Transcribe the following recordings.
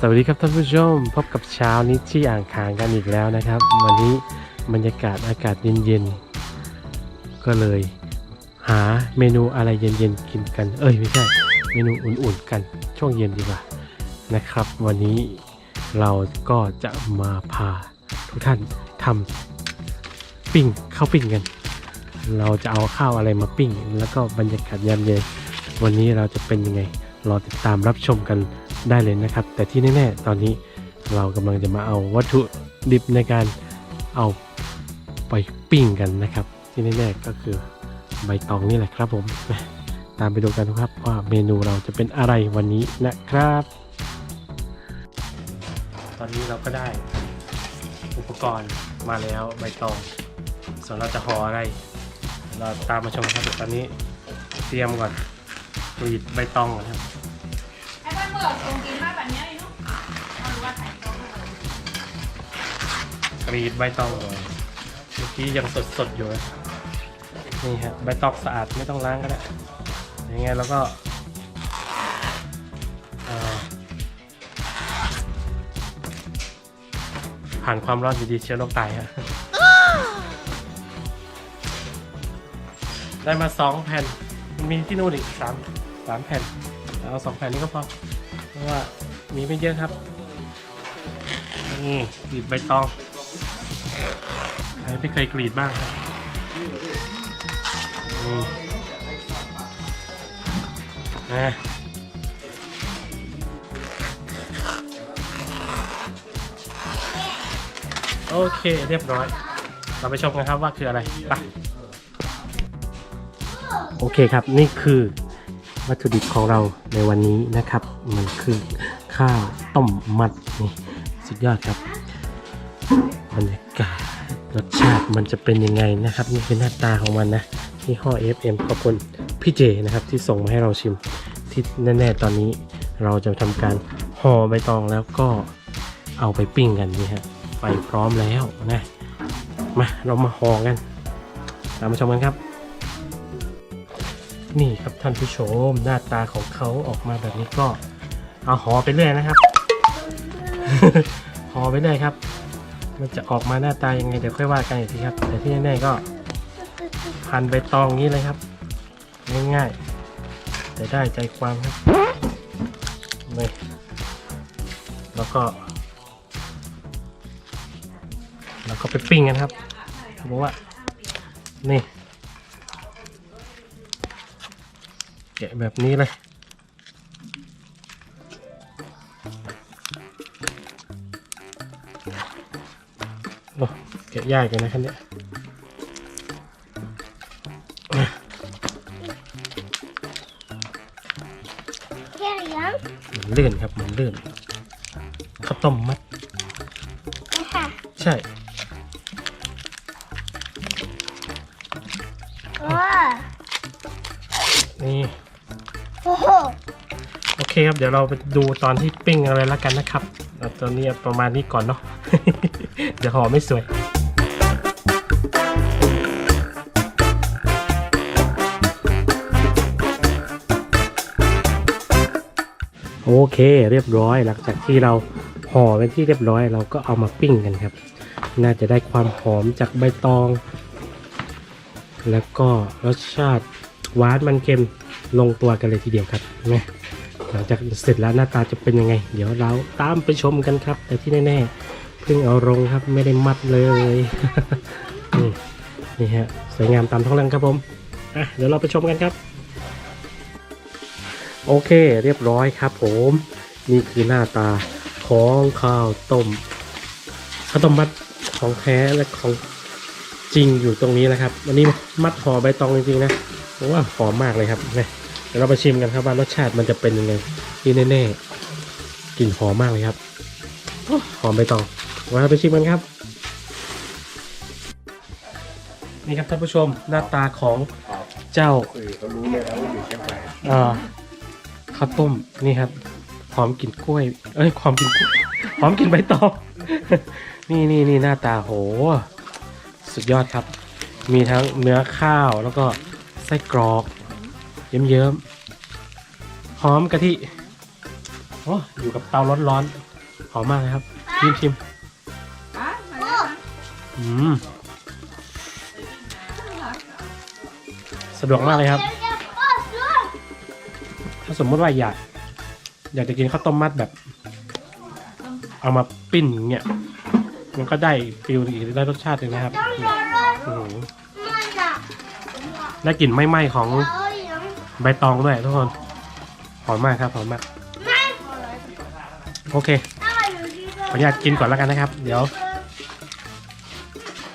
สวัสดีครับท่านผู้ชม พบกับเช้านี้ที่อ่างขางกันอีกแล้วนะครับ วันนี้บรรยากาศอากาศเย็นๆ ก็เลย หาเมนูอะไรเย็นๆกินกัน เอ้ยไม่ใช่ เมนูอุ่นๆกันช่วงเย็นดีกว่านะครับ วันนี้เราก็จะมาพาทุกท่านทำปิ้งข้าวปิ้งกัน เราจะเอาข้าวอะไรมาปิ้ง แล้วก็บรรยากาศยามเย็นวันนี้เราจะเป็นยังไง รอติดตามรับชมกันได้เลยนะครับ แต่ที่แน่ๆตอนนี้เรากำลังจะมาเอาวัตถุดิบในการเอาไปปิ้งกันนะครับ ที่แน่ๆก็คือใบตองนี่แหละครับผมตามไปดูกันครับว่าเมนูเราจะเป็นอะไรวันนี้นะครับ ตอนนี้เราก็ได้อุปกรณ์มาแล้วใบตอง ส่วนเราจะห่ออะไร เราตามมาชมครับตอนนี้เตรียมก่อนกรีดใบตองก่อนครับ ไอ้บ้านเมื่อตรงกินมากแบบเนี้ยเลยเนาะเอาดูว่าถ่ายตรงเลยกรีดใบตองก่อนเมื่อกี้ยังสดๆอยู่เลยนี่ฮะใบตองสะอาดไม่ต้องล้างก็ได้ยังไงเราก็เอ่อผ่านความร้อนอยู่ดีเชื้อโรคตายฮะ ได้มาสองแผ่นมันมีที่นู่นอีกสามสามแผ่น เอาสองแผ่นนี้ก็พอ เพราะว่ามีไม่เยอะครับ นี่กรีดใบตองใครไม่เคยกรีดบ้างครับนี่นะโอเคเรียบร้อย เราไปชมกันครับว่าคืออะไร ไป โอเคครับ นี่คือ วัตถุดิบของเราในวันนี้นะครับ มันคือข้าวต้มมัดนี่สุดยอดครับบรรยากาศรสชาติมันจะเป็นยังไงนะครับ นี่คือหน้าตาของมันนะที่ห้อ FM ขอบคุณพี่เจนะครับที่ส่งมาให้เราชิมที่แน่ๆตอนนี้เราจะทำการห่อใบตองแล้วก็เอาไปปิ้งกันนี่ฮะไฟพร้อมแล้วนะมาเรามาห่อกันตามมาชมกันครับ นี่ครับท่านผู้ชมหน้าตาของเขาออกมาแบบนี้ก็เอาห่อไปเรื่อยนะครับห่อไปเรื่อยครับ มันจะออกมาหน้าตายังไงเดี๋ยวค่อยว่ากันอีกทีครับ แต่ที่แน่ๆก็พันใบตองอย่างนี้เลยครับ ง่ายๆแต่ได้ใจความครับนี่แล้วก็ แล้วก็ไปปิ้งกันครับเขาบอกว่านี่ แกะแบบนี้เลยโอ้แกะยากกันนะครับเนี่ยแค่ยังมันลื่นครับมันลื่นข้าวต้มมัดค่ะใช่ คครับเดี๋ยวเราไปดูตอนที่ปิ้งอะไรแล้วกันนะครับตอนนี้ประมาณนี้ก่อนเนาะเดี๋ยวห่อไม่สวยโอเคเรียบร้อยหลังจากที่เราห่อเป็นที่เรียบร้อย เราก็เอามาปิ้งกันครับ น่าจะได้ความหอมจากใบตอง แล้วก็รสชาติหวานมันเค็มลงตัวกันเลยทีเดียวครับนะห ลังจากเสร็จแล้วหน้าตาจะเป็นยังไง เดี๋ยวเราตามไปชมกันครับ แต่ที่แน่ๆเพิ่งเอาลงครับไม่ได้มัดเลยนี่นี่ฮะสวยงามตามท้องเรื่องครับผมอะเดี๋ยวเราไปชมกันครับ โอเคเรียบร้อยครับผม นี่คือหน้าตาของข้าวต้มข้าวต้มมัดของแท้และของจริงอยู่ตรงนี้นะครับ วันนี้มัดห่อใบตองจริงๆนะผมว่าหอมมากเลยครับเนี่ยเดี๋ยวเราไปชิมกันครับว่ารสชาติมันจะเป็นยังไงที่แน่ๆกลิ่นหอมมากเลยครับหอมใบตองมาเราไปชิมกันครับ นี่ครับท่านผู้ชมหน้าตาของเจ้าเขารู้เลยแล้วว่าอยู่เชียงใหม่อ่อข้าวต้มนี่ครับหอมกลิ่นกล้วย เอ้ยหอมกลิ่นหอมกลิ่นใบตองนี่นี่นี่หน้าตาโห สุดยอดครับ มีทั้งเนื้อข้าวแล้วก็ไส้กรอก เยิ้มๆหอมกะทิโอ้อยู่กับเตาร้อนหอมมากเลยครับชิมชิมอะมาแล้วนะอืมสะดวกมากเลยครับเดี๋ยวๆพ่อช่วยถ้าสมมติว่าอยาก อยากจะกินข้าวต้มมัดแบบ เอามาปิ้นอย่างเงี้ยมันก็ได้ฟิลอีกได้รสชาติหนึ่งนะครับต้องรอรออืมมันอะได้กลิ่นไหม้ๆของเอาอย่าง ใบตองด้วยทุกคนหอมมากครับหอมมากโอเคอาอยู่ที่ขออนุญาตกินก่อนแล้วกันนะครับ เดี๋ยว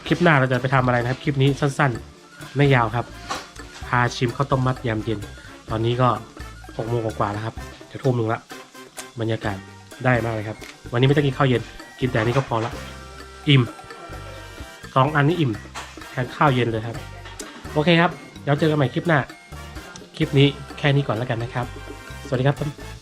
คลิปหน้าเราจะไปทำอะไรนะครับ คลิปนี้สั้นๆ ไม่ยาวครับ พาชิมข้าวต้มมัดยามเย็น ตอนนี้ก็หกโมงกว่าแล้วครับจะทุ่มหนึ่งละบรรยากาศได้มากเลยครับ วันนี้ไม่ต้องกินข้าวเย็น กินแต่นนี้ก็พอละอิ่มสองอันนี้อิ่มแทนข้าวเย็นเลยครับ โอเคครับ เดี๋ยวเจอกันใหม่คลิปหน้า คลิปนี้แค่นี้ก่อนแล้วกันนะครับ สวัสดีครับ